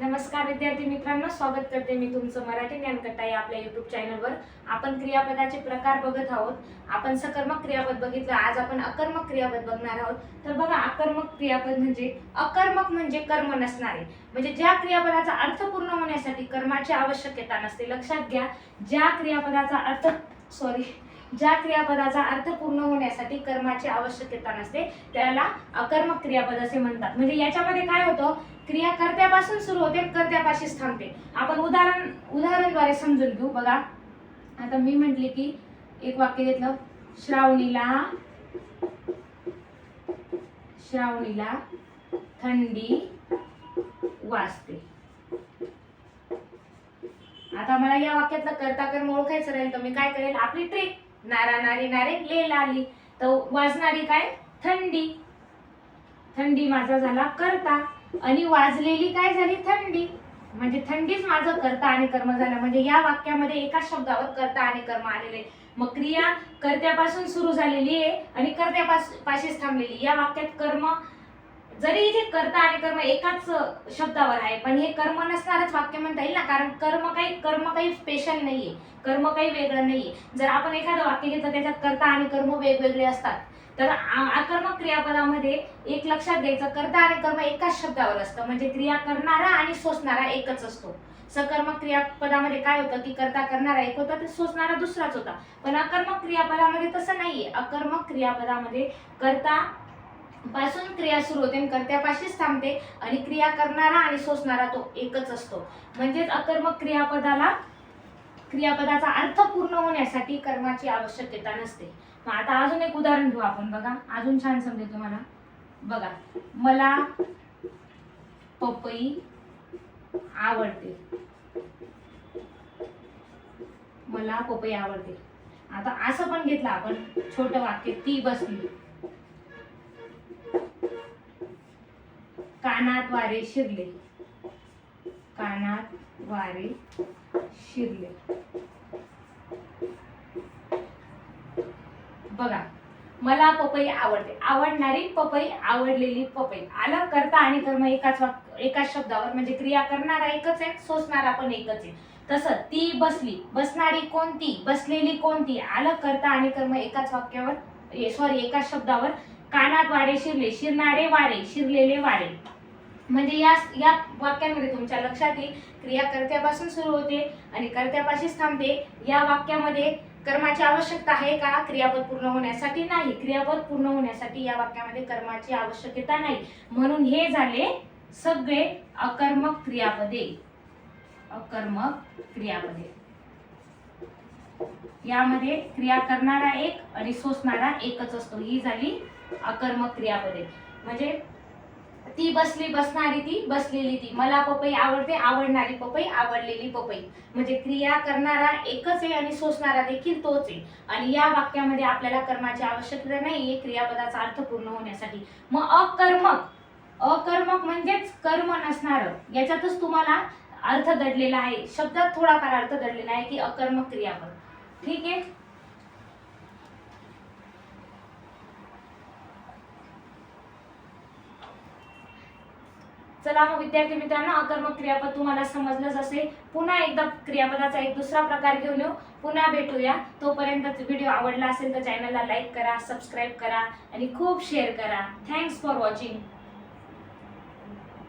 नमस्कार विद्यार्थी मित्रांनो स्वागत करते मी तुमचं मराठी ज्ञानकथा या आपल्या युट्यूब चॅनलवर आपण क्रियापदाचे प्रकार बघत आहोत. आपण सकर्मक क्रियापद बघितलं आज आपण अकर्मक क्रियापद बघणार आहोत. तर बघा अकर्मक क्रियापद म्हणजे अकर्मक म्हणजे कर्म नसणारे. म्हणजे ज्या क्रियापदाचा अर्थ पूर्ण होण्यासाठी कर्माची आवश्यकता नसते. लक्षात घ्या ज्या क्रियापदाचा अर्थ सॉरी ज्या क्रियापदाचा अर्थ पूर्ण होण्यासाठी कर्माची आवश्यकता नसते त्याला अकर्मक क्रियापद असे म्हणतात. म्हणजे याच्यामध्ये काय होतं? क्रिया कर्त्यापासून सुरू होते कर्त्यापाशीच थांबते. आपण उदाहरण उदाहरणद्वारे समजून घेऊ. बघा आता मी म्हटले की एक वाक्य घेतलं. श्रावणीला श्रावणीला थंडी वाजते. आता मला या वाक्यातलं कर्ता कर्म ओळखायचं राहील तर मी काय करेल? आपली ट्रिक नारा नारी नारे ले लाली. तर वाजणारी काय? थंडी. थंडी माझा झाला करता. आणि वाजलेली काय झाली? थंडी. म्हणजे थंडीच माझं कर्ता आणि कर्म झालं. म्हणजे या वाक्यामध्ये एका शब्दावर कर्ता आणि कर्म आलेले. मग क्रिया कर्त्यापासून सुरू झालेली आहे आणि कर्त्यापास पाशीच थांबलेली. या वाक्यात कर्म जरी इथे कर्ता आणि कर्म एकाच शब्दावर आहे पण हे कर्म नसणारच वाक्य म्हणता येईल ना? कारण कर्म काही कर्म काही स्पेशल नाहीये. कर्म काही वेगळं नाहीये. जर आपण एखादं वाक्य घेतलं त्याच्यात कर्ता आणि कर्म वेगवेगळे असतात. तर आ- आकर्मक क्रियापदामध्ये एक लक्षात घ्यायचं कर्ता आणि कर्म एकाच शब्दावर असतं. म्हणजे क्रिया करणारा आणि सोसणारा एकच असतो. सकर्मक क्रियापदामध्ये काय होतं की कर्ता करणारा एक होता तर सोसणारा दुसराच होता. पण अकर्मक क्रियापदामध्ये तसं नाहीये. अकर्मक क्रियापदामध्ये कर्ता पासून क्रिया सुरू होते आणि कर्त्यापाशीच थांबते आणि क्रिया करणारा आणि सोसणारा तो एकच असतो. म्हणजेच अकर्मक क्रियापदाला क्रियापदाचा अर्थ पूर्ण होण्यासाठी कर्माची आवश्यकता नसते. मग आता अजून एक उदाहरण घेऊ आपण बघा. अजून छान समजेल तुम्हाला. बघा. मला पपई आवडते. मला पपई आवडते. आता असं पण घेतलं आपण. छोटं वाक्य ती बसली. कानात वारे शिरले. कानात वारे शिरले. बघा मला पपई आवडते. आवडणारी पपई आवडलेली पपई. आलं करता आणि कर्म एकाच वाक एकाच शब्दावर. म्हणजे क्रिया करणारा एकच आहे सोसणारा पण एकच आहे. तसं ती बसली बसणारी कोणती बसलेली कोणती आलं करता आणि कर्म एकाच वाक्यावर सॉरी एकाच शब्दावर कानात वारे शिरले. शिरणारे वारे शिरलेले वारे. म्हणजे या या वाक्यांमध्ये तुमच्या लक्षात येईल क्रिया कर्त्यापासून सुरू होते आणि कर्त्यापाशीच थांबते. या वाक्यामध्ये कर्माची आवश्यकता आहे का? क्रियापद पूर्ण होण्यासाठी नाही. क्रियापद पूर्ण होण्यासाठी या वाक्यामध्ये कर्माची आवश्यकता नाही. म्हणून हे झाले सगळे अकर्मक क्रियापदे. अकर्मक क्रियापदे. यामध्ये क्रिया करणारा एक आणि सोसणारा एकच असतो. ही झाली अकर्मक क्रियापदे. म्हणजे ती बसली बसणारी ती बसलेली ती. मला पपई आवडते आवडणारी पपई आवडलेली पपई. म्हणजे क्रिया करणारा एकच आहे आणि सोसणारा देखील तोच आहे. आणि या वाक्यामध्ये आपल्याला कर्माची आवश्यकता नाहीये क्रियापदाचा अर्थ पूर्ण होण्यासाठी. मग अकर्मक. अकर्मक म्हणजेच कर्म नसणार. याच्यातच तुम्हाला अर्थ दडलेला आहे. शब्दात थोडाफार अर्थ दडलेला आहे की अकर्मक क्रियापद. ठीक आहे? चला मग विद्यार्थी मित्रांनो अकर्मक क्रियापद तुम्हाला समजलंच असेल पुन्हा एकदा क्रियापदाचा एक दुसरा प्रकार घेऊन येऊ. पुन्हा भेटूया. तोपर्यंत व्हिडिओ आवडला असेल तर चॅनलला लाईक करा सबस्क्राईब करा आणि खूप शेअर करा. Thanks for watching